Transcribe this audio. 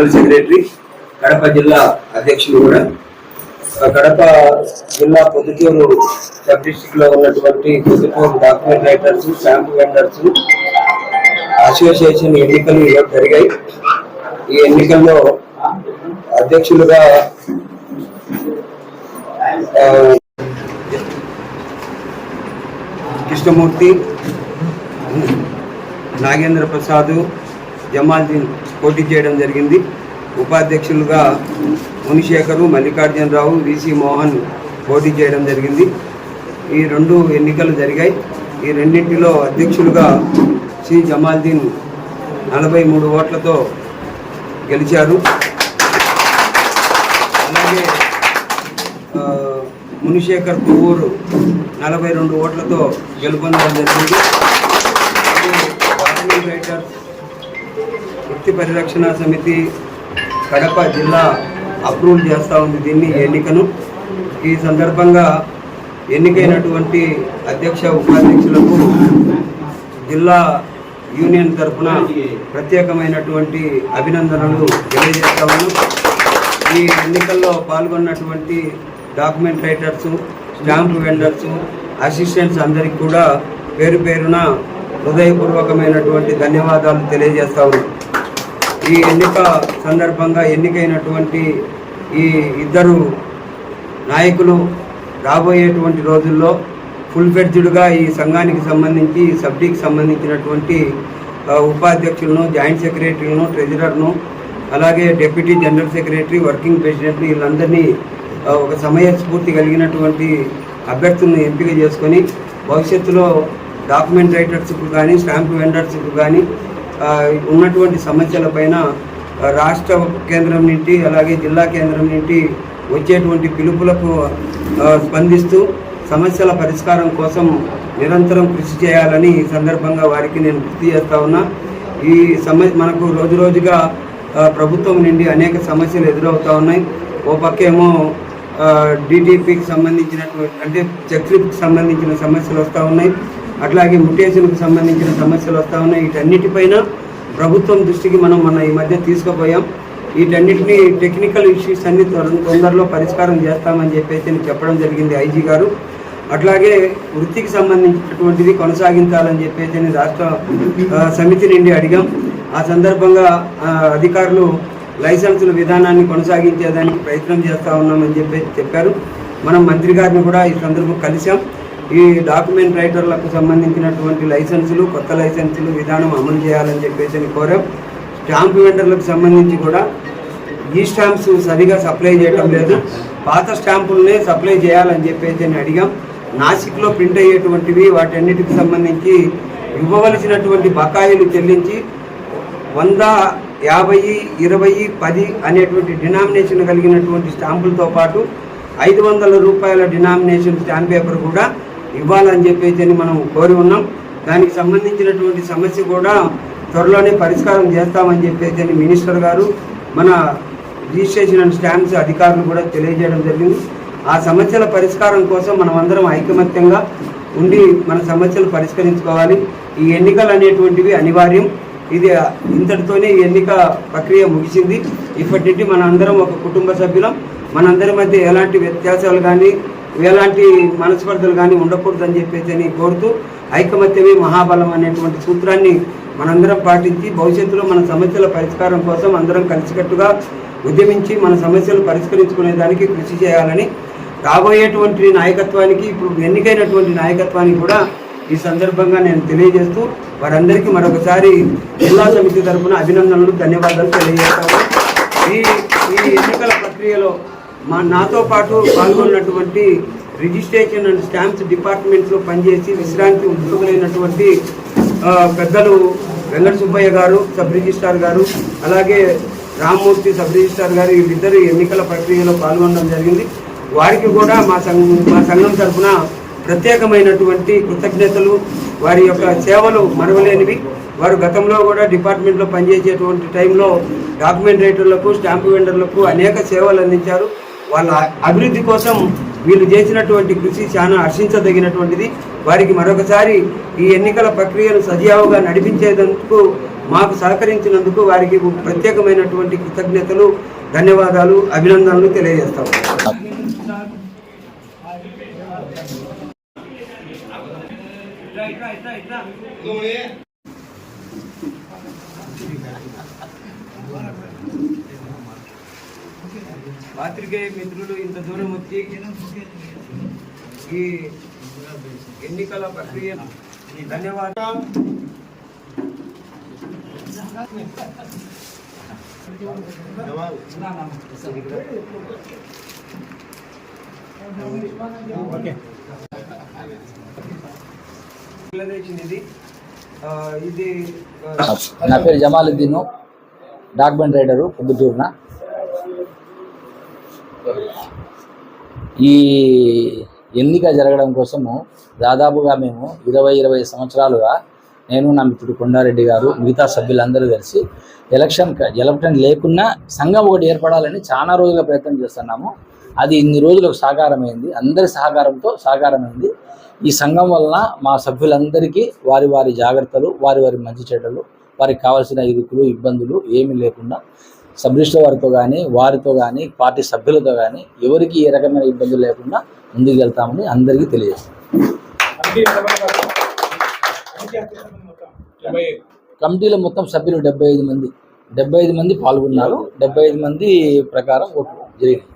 General secretary Kadapa జిల్లా అధ్యక్షులు కూడా. కడప జిల్లా పొద్దుటూరు సబ్ డిస్టిక్లో ఉన్నటువంటి Proddatur document writers stamp vendors association ఎన్నికలు జరిగాయి. ఈ ఎన్నికల్లో అధ్యక్షులుగా కృష్ణమూర్తి నాగేంద్ర ప్రసాద్ జమాల్దీన్ పోటీ చేయడం జరిగింది. ఉపాధ్యక్షులుగా మునిశేఖరు మల్లికార్జునరావు విసి మోహన్ పోటీ చేయడం జరిగింది. ఈ రెండు ఎన్నికలు జరిగాయి. ఈ రెండింటిలో అధ్యక్షులుగా సి. జమాల్దీన్ నలభై మూడు ఓట్లతో గెలిచారు. అలాగే మునిశేఖర్ కొవ్వూరు నలభై రెండు ఓట్లతో గెలుపొందడం జరిగింది. రైటర్స్ వృత్తి పరిరక్షణ సమితి కడప జిల్లా అప్రూవ్ చేస్తూ ఉంది దీన్ని ఎన్నికను. ఈ సందర్భంగా ఎన్నికైనటువంటి అధ్యక్ష ఉపాధ్యక్షులకు జిల్లా యూనియన్ తరఫున ప్రత్యేకమైనటువంటి అభినందనలు తెలియజేస్తాము ఈ ఎన్నికల్లో పాల్గొన్నటువంటి document writers stamp vendors assistants అందరికీ కూడా పేరు పేరున హృదయపూర్వకమైనటువంటి ధన్యవాదాలు తెలియజేస్తా ఉన్నాం ఈ ఎన్నిక సందర్భంగా ఎన్నికైనటువంటి ఈ ఇద్దరు నాయకులు రాబోయేటువంటి రోజుల్లో ఫుల్ ఫెడ్జ్డ్గా ఈ సంఘానికి సంబంధించి ఈ సంబంధించినటువంటి ఉపాధ్యక్షులను జాయింట్ సెక్రటరీలను ట్రెజరర్ను అలాగే డిప్యూటీ జనరల్ సెక్రటరీ వర్కింగ్ ప్రెసిడెంట్లు వీళ్ళందరినీ ఒక ఒక సమయస్ఫూర్తి కలిగినటువంటి అభ్యర్థులను ఎంపిక చేసుకొని భవిష్యత్తులో డాక్యుమెంట్ రైటర్స్కు కానీ స్టాంప్ వెండర్స్కు కానీ ఉన్నటువంటి సమస్యలపైన పైన రాష్ట్ర కేంద్రం నుండి అలాగే జిల్లా కేంద్రం నుండి వచ్చేటువంటి పిలుపులకు స్పందిస్తూ సమస్యల పరిష్కారం కోసం నిరంతరం కృషి చేయాలని ఈ సందర్భంగా వారికి నేను గుర్తు చేస్తా ఉన్నా. ఈ సమ మనకు రోజు రోజుగా ప్రభుత్వం నుండి అనేక సమస్యలు ఎదురవుతూ ఉన్నాయి. ఓ పక్కేమో డిటిపికి సంబంధించినటువంటి అంటే చెక్లిప్కి సంబంధించిన సమస్యలు వస్తూ ఉన్నాయి. అట్లాగే ముటేషన్కి సంబంధించిన సమస్యలు వస్తూ ఉన్నాయి. వీటన్నిటిపైన ప్రభుత్వం దృష్టికి మనం మన ఈ మధ్య తీసుకుపోయాం. వీటన్నిటిని టెక్నికల్ ఇష్యూస్ అన్ని తొందరలో పరిష్కారం చేస్తామని చెప్పేసి చెప్పడం జరిగింది ఐజీ గారు. అట్లాగే వృత్తికి సంబంధించినటువంటిది కొనసాగించాలని చెప్పేసి రాష్ట్ర సమితి నుండి అడిగాం. ఆ సందర్భంగా అధికారులు లైసెన్సుల విధానాన్ని కొనసాగించేదానికి ప్రయత్నం చేస్తూ ఉన్నామని చెప్పేసి చెప్పారు. మనం మంత్రి గారిని కూడా ఈ సందర్భం కలిసాం ఈ డాక్యుమెంట్ రైటర్లకు సంబంధించినటువంటి లైసెన్సులు కొత్త లైసెన్సులు విధానం అమలు చేయాలని చెప్పేసి అని కోరాం. స్టాంప్ వెండర్లకు సంబంధించి కూడా ఈ స్టాంప్స్ సరిగా సప్లై చేయటం లేదు. పాత స్టాంపులనే సప్లై చేయాలని చెప్పేసి అని అడిగాం. నాసిక్లో ప్రింట్ అయ్యేటువంటివి వాటన్నిటికి సంబంధించి ఇవ్వవలసినటువంటి బకాయిలు చెల్లించి వంద యాభై ఇరవై పది అనేటువంటి డినామినేషన్ కలిగినటువంటి స్టాంపులతో పాటు ఐదు వందల రూపాయల డినామినేషన్ స్టాంప్ పేపర్ కూడా ఇవ్వాలని చెప్పేసి అని మనం కోరి ఉన్నాం. దానికి సంబంధించినటువంటి సమస్య కూడా త్వరలోనే పరిష్కారం చేస్తామని చెప్పేసి అని మినిస్టర్ గారు మన రిజిస్ట్రేషన్ అండ్ స్టాంప్స్ అధికారులు కూడా తెలియజేయడం జరిగింది. ఆ సమస్యల పరిష్కారం కోసం మనం అందరం ఐకమత్యంగా ఉండి మన సమస్యలు పరిష్కరించుకోవాలి. ఈ ఎన్నికలు అనేటువంటివి అనివార్యం. ఇది ఇంతటితోనే ఈ ఎన్నిక ప్రక్రియ ముగిసింది. ఇప్పటి నుండి మన అందరం ఒక కుటుంబ సభ్యులం. మనందరి మధ్య ఎలాంటి వ్యత్యాసాలు కానీ ఎలాంటి మనస్పర్ధలు కానీ ఉండకూడదని చెప్పేసి అని కోరుతూ ఐకమత్యమే మహాబలం అనేటువంటి సూత్రాన్ని మనందరం పాటించి భవిష్యత్తులో మన సమస్యల పరిష్కారం కోసం అందరం కలిసికట్టుగా ఉద్యమించి మన సమస్యలు పరిష్కరించుకునే దానికి కృషి చేయాలని రాబోయేటువంటి నాయకత్వానికి ఇప్పుడు ఎన్నికైనటువంటి నాయకత్వానికి కూడా ఈ సందర్భంగా నేను తెలియజేస్తూ వారందరికీ మరొకసారి జిల్లా సమితి తరఫున అభినందనలు ధన్యవాదాలు తెలియజేస్తాను ఈ ఈ ఎన్నికల ప్రక్రియలో మా నాతో పాటు పాల్గొన్నటువంటి రిజిస్ట్రేషన్ అండ్ స్టాంప్స్ డిపార్ట్మెంట్లో పనిచేసి విశ్రాంతి ఉద్యోగులైనటువంటి పెద్దలు వెంకట సుబ్బయ్య గారు సబ్ రిజిస్ట్రార్ గారు అలాగే రామ్మూర్తి సబ్ రిజిస్ట్రార్ గారు వీళ్ళిద్దరు ఎన్నికల ప్రక్రియలో పాల్గొనడం జరిగింది. వారికి కూడా మా సంఘం మా సంఘం తరఫున ప్రత్యేకమైనటువంటి కృతజ్ఞతలు. వారి యొక్క సేవలు మరవలేనివి. వారు గతంలో కూడా డిపార్ట్మెంట్లో పనిచేసేటువంటి టైంలో డాక్యుమెంట్ రైటర్లకు స్టాంపు వెండర్లకు అనేక సేవలు అందించారు. వాళ్ళ అభివృద్ధి కోసం వీళ్ళు చేసినటువంటి కృషి చాలా హర్షించదగినటువంటిది. వారికి మరొకసారి ఈ ఎన్నికల ప్రక్రియను సజావుగా నడిపించేందుకు మాకు సహకరించినందుకు వారికి ప్రత్యేకమైనటువంటి కృతజ్ఞతలు ధన్యవాదాలు అభినందనలు తెలియజేస్తాం. పాత్రికేయ మిత్రులు ఇంత దూరం వచ్చి ఈ ఎన్నికల ప్రక్రియ ధన్యవాదాలు ఇది నా పేరు జమాలుద్దీన్. డాక్మెంట్ రైడరు పొద్దుటూరున. ఈ ఎన్నిక జరగడం కోసము దాదాపుగా మేము ఇరవై ఇరవై సంవత్సరాలుగా నేను నా మిత్రుడు కొండారెడ్డి గారు మిగతా సభ్యులందరూ కలిసి ఎలక్షన్ ఎలక్షన్ లేకున్నా సంఘం ఒకటి ఏర్పడాలని చాలా రోజులుగా ప్రయత్నం చేస్తున్నాము. అది ఇన్ని రోజులకు సాకారమైంది. అందరి సహకారంతో సాకారమైంది. ఈ సంఘం వలన మా సభ్యులందరికీ వారి వారి జాగ్రత్తలు వారి వారి మంచి చెడ్డలు వారికి కావాల్సిన ఇరుకులు ఇబ్బందులు ఏమీ లేకుండా సబ్ రిజిస్టర్ వారితో కానీ వారితో కానీ పార్టీ సభ్యులతో కానీ ఎవరికి ఏ రకమైన ఇబ్బందులు లేకుండా ముందుకు వెళ్తామని అందరికీ తెలియజేస్తాం. కమిటీలో మొత్తం సభ్యులు డెబ్బై ఐదు మంది. డెబ్బై ఐదు మంది పాల్గొన్నారు. డెబ్బై ఐదు మంది ప్రకారం ఓట్లు జరిగినాయి.